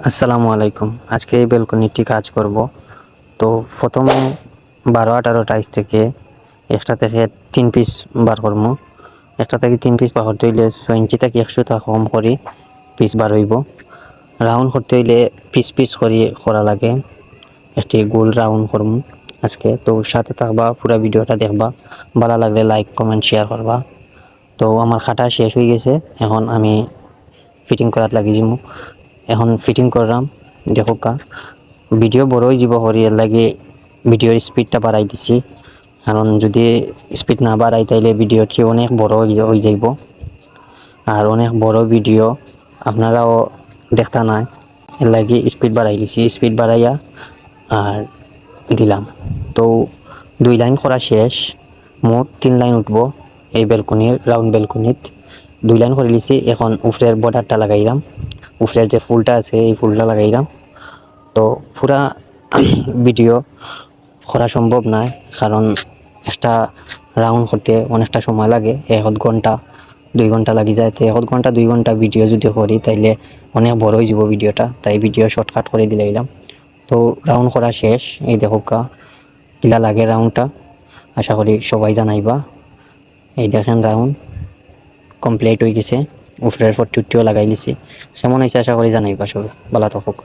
আসসালামু আলাইকুম। আজকে এই বেলকনিটি কাজ করব। তো প্রথমে বারো, আঠারো টাইস থেকে একটা থেকে তিন পিস বার করব। একটা থেকে তিন পিস বার করতে হইলে ছয় ইঞ্চি থেকে একশো কম করে পিস বার হইব। রাউন্ড করতে হইলে পিস পিস করে করা লাগে। একটি গোল রাউন্ড করব আজকে। তো সাথে থাকবা, পুরো ভিডিওটা দেখবা। ভালো লাগলে লাইক, কমেন্ট শেয়ার করবা। তো আমার খাটা শেষ হয়ে গেছে। এখন আমি ফিটিং করার লাগি যাব। এখন ফিটিং করলাম, দেখো কা ভিডিও বড় হয়ে যাব হরিয়ার লাগে ভিডিওর স্পিডটা বাড়াই দিছি। কারণ যদি স্পিড না বাড়াই, তাইলে ভিডিওটি অনেক বড় হয়ে যাইব। আর অনেক বড় ভিডিও আপনারাও দেখতা নাই। এর লাগে স্পিড বাড়াই দিছি স্পিড বাড়াইয়া আর দিলাম। তো দুই লাইন করা শেষ। মোট তিন লাইন উঠবো এই বেলকনির রাউন্ড বেলকনিত দুই লাইন করে লিছি এখন উপরের বর্ডারটা লাগাইলাম। উপরের যে ফুলটা আছে, এই ফুলটা লাগাইলাম। তো পুরা ভিডিও করা সম্ভব নয়, কারণ একটা রাউন্ড করতে অনেকটা সময় লাগে এক ঘণ্টা, দুই ঘণ্টা লাগি যায়। তো এক ঘণ্টা, দুই ঘণ্টা ভিডিও যদি করি, তাইলে অনেক বড় হয়ে যাব ভিডিওটা। তাই ভিডিও শর্টকাট করে দিলে এলাম। তো রাউন্ড করা শেষ, এই দেখো কা, কিলা লাগে রাউন্ডটা আশা করি সবাই জানাইবা। এই দেখেন রাউন্ড কমপ্লিট হয়ে গেছে। উপরের টুটিও লাগাই নিছি কেমন হয়েছে আশা করি জানাই সবাই। ভালো থাকুক